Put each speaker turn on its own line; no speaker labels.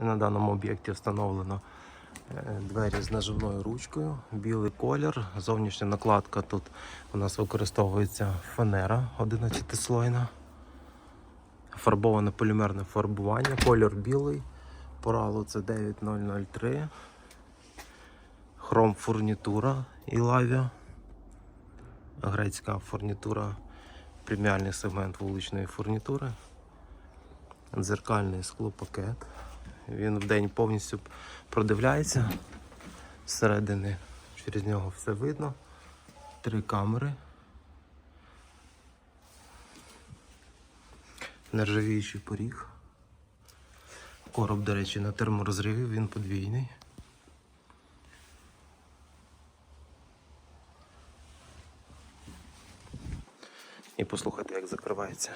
На даному об'єкті встановлено е, двері з наживною ручкою, білий колір. Зовнішня накладка тут у нас використовується фанера 11-слойна. Фарбоване полімерне фарбування, колір білий. Поралу це 9003. Хром фурнітура і лавія. Грецька фурнітура, преміальний сегмент вуличної фурнітури. Дзеркальний склопакет. Він вдень повністю продивляється. Зсередини через нього все видно. Три камери. Нержавіючий поріг. Короб, до речі, на терморозриві, він подвійний. І послухайте, як закривається.